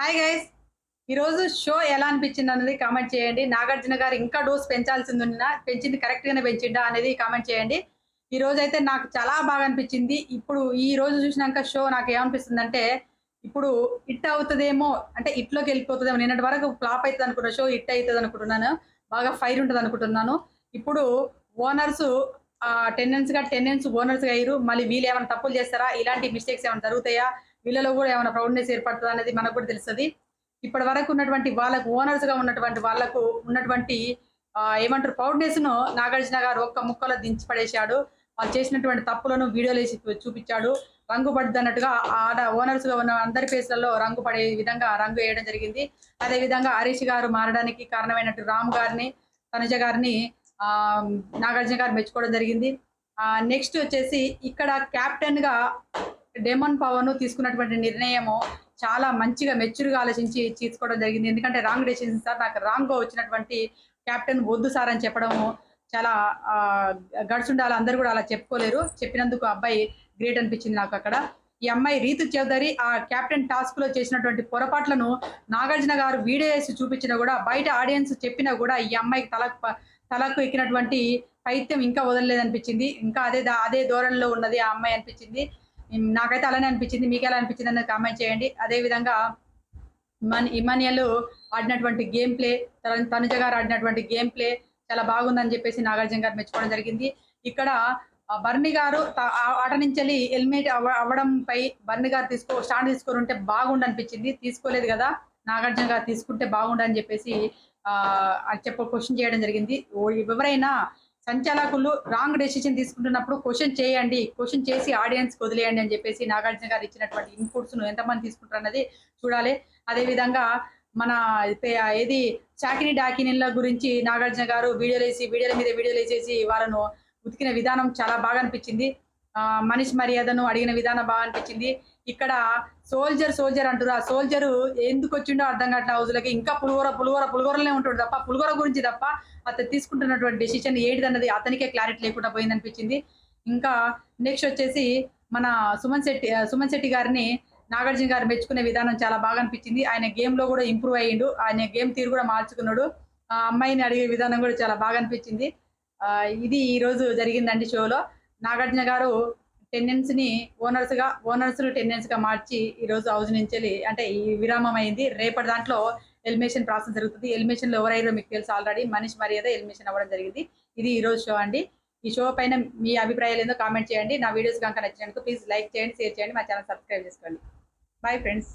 Hi guys ఈరోజు show ఎలా అనిపించింది అనేది కామెంట్ చేయండి. నాగార్జున గారు ఇంకా డోస్ పెంచాల్సింది ఉన్నా పెంచింది కరెక్ట్గానే పెంచిండా అనేది కామెంట్ చేయండి. ఈ రోజు అయితే నాకు చాలా బాగా అనిపించింది. ఇప్పుడు ఈ రోజు చూసినాక షో నాకు ఏమనిపిస్తుంది అంటే ఇప్పుడు ఇట్ అవుతుందేమో అంటే ఇట్లోకి వెళ్ళిపోతుందేమో నిన్నటి వరకు ఫ్లాప్ అవుతుంది అనుకున్న షో ఇట్ అవుతుంది అనుకుంటున్నాను. బాగా ఫైర్ ఉంటుంది అనుకుంటున్నాను. ఇప్పుడు owners tenants tenants tenants owners అయ్యారు. మళ్ళీ వీళ్ళు ఏమైనా తప్పులు చేస్తారా? ఇలాంటి మిస్టేక్స్ ఏమైనా జరుగుతాయా? వీళ్ళలో కూడా ఏమైనా ప్రౌడ్నెస్ ఏర్పడుతుంది అనేది మనకు కూడా తెలుస్తుంది. ఇప్పటి వరకు ఉన్నటువంటి వాళ్ళకు ఓనర్స్గా ఉన్నటువంటి వాళ్ళకు ఉన్నటువంటి ఏమంటారు ప్రౌడ్నెస్ను నాగార్జున గారు ఒక్క ముక్కలో దించి పడేశాడు. వాళ్ళు చేసినటువంటి తప్పులను వీడియోలు వేసి చూపించాడు. రంగు పడ్డన్నట్టుగా ఆడ ఓనర్స్గా ఉన్న అందరి ఫేస్లలో రంగు పడే విధంగా రంగు వేయడం జరిగింది. అదే విధంగా హరీష్ గారు మారడానికి కారణమైనట్టు రామ్ గారిని తనుజ గారిని ఆ నాగార్జున గారు మెచ్చుకోవడం జరిగింది. ఆ నెక్స్ట్ వచ్చేసి ఇక్కడ కెప్టెన్గా డెమన్ పవన్ తీసుకున్నటువంటి నిర్ణయము చాలా మంచిగా మెచ్యూర్గా ఆలోచించి తీసుకోవడం జరిగింది. ఎందుకంటే రాంగ్ డెసిషన్ సార్ నాకు రాంగ్గా వచ్చినటువంటి కెప్టెన్ వద్దు సార్ అని చెప్పడము చాలా గడుచుండాలి అందరూ కూడా అలా చెప్పుకోలేరు. చెప్పినందుకు అబ్బాయి గ్రేట్ అనిపించింది నాకు అక్కడ. ఈ అమ్మాయి రీతు చౌదరి ఆ కెప్టెన్ టాస్క్లో చేసినటువంటి పొరపాట్లను నాగార్జున గారు వీడియో వేసి చూపించినా కూడా బయట ఆడియన్స్ చెప్పినా కూడా ఈ అమ్మాయికి తలకు తలకు ఎక్కినటువంటి పైత్యం ఇంకా వదలలేదనిపించింది. ఇంకా అదే దా- అదే ధోరణిలో ఉన్నది ఆ అమ్మాయి అనిపించింది. నాకైతే అలానే అనిపించింది మీకు ఎలా అనిపించింది అన్నది కామెంట్ చేయండి. అదే విధంగా ఇమాన్ ఇమానియల్ ఆడినటువంటి గేమ్ ప్లే తనుజ గారు ఆడినటువంటి గేమ్ ప్లే చాలా బాగుందని చెప్పేసి నాగార్జున గారు మెచ్చుకోవడం జరిగింది. ఇక్కడ బర్ని గారు ఆట నుంచి వెళ్ళి హెల్మెట్ అవ్వ అవ్వడంపై బర్ని గారు తీసుకో స్టాండ్ తీసుకొని ఉంటే బాగుండు అనిపించింది తీసుకోలేదు కదా నాగార్జున గారు తీసుకుంటే బాగుండని చెప్పేసి ఆ అది చెప్ప క్వశ్చన్ చేయడం జరిగింది. ఓ- ఎవరైనా సంచాలకులు రాంగ్ డెసిషన్ తీసుకుంటున్నప్పుడు క్వశ్చన్ చేయండి క్వశ్చన్ చేసి ఆడియన్స్ వదిలేయండి అని చెప్పేసి నాగార్జున గారు ఇచ్చినటువంటి ఇన్పుట్స్ను ఎంతమంది తీసుకుంటారు అన్నది చూడాలి. అదే విధంగా మన ఏది చాకిని డాకినిల గురించి నాగార్జున గారు వీడియోలు వేసి వీడియోల మీద వీడియోలు వేసేసి వాళ్ళను ఉతికిన విధానం చాలా బాగా అనిపించింది. ఆ, మనిషి మర్యాదను అడిగిన విధానం బాగా అనిపించింది. ఇక్కడ సోల్జర్ సోల్జర్ అంటారు ఆ సోల్జర్ ఎందుకు వచ్చిండో అర్థం కావట్లే హౌజులకి. ఇంకా పులిహోర పులిహోర పులిహోరలే ఉంటాడు తప్ప పులిహోర గురించి తప్ప అతను తీసుకుంటున్నటువంటి డెసిషన్ ఏంటిదన్నది అతనికే క్లారిటీ లేకుండా పోయింది అనిపించింది ఇంకా నెక్స్ట్ వచ్చేసి మన సుమన్ శెట్టి సుమన్ శెట్టి గారిని నాగార్జున గారు మెచ్చుకునే విధానం చాలా బాగా అనిపించింది. ఆయన గేమ్లో కూడా ఇంప్రూవ్ అయ్యిండు. ఆయన గేమ్ తీరు కూడా మార్చుకున్నాడు. ఆ అమ్మాయిని అడిగే విధానం కూడా చాలా బాగా అనిపించింది. ఇది ఈ రోజు జరిగిందండి షోలో నాగార్జున గారు టెండెన్స్ని ఓనర్స్గా ఓనర్స్ టెండెన్స్గా మార్చి ఈ రోజు హౌస్ నుంచి అంటే ఈ విరామం అయింది. రేపటి దాంట్లో ఎలిమినేషన్ ప్రాసెస్ జరుగుతుంది. ఎలిమినేషన్లో ఎవరైనా మీకు తెలుసు ఆల్రెడీ మనిషి మర్యాద ఎలిమినేషన్ అవ్వడం జరిగింది. ఇది ఈ రోజు షో అండి. ఈ షో పైన మీ అభిప్రాయాలు ఏందో కామెంట్ చేయండి. నా వీడియోస్ కనుక నచ్చినందుకు ప్లీజ్ లైక్ చేయండి షేర్ చేయండి మా ఛానల్ సబ్స్క్రైబ్ చేసుకోండి. Bye friends